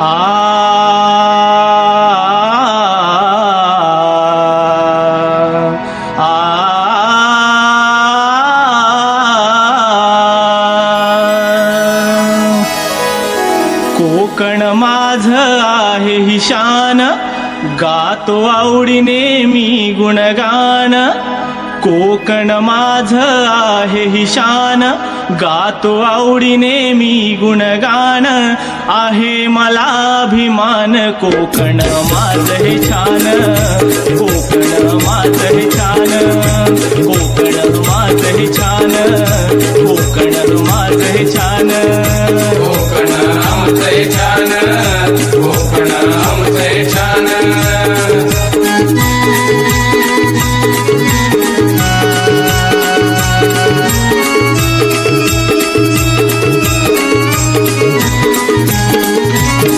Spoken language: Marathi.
आ आ कोकण माझ आहे हिशान गातो आवडीने मी गुणगान. कोकण माझ आहे हि शान गातो आवडीने मी गुणगान. आहे मला अभिमान. कोकण माझ हे छान. कोकण माझ हे छान. कोकण माझ हे छान. कोकण माझ हे छान. कोकण छान. कोकण हे छान.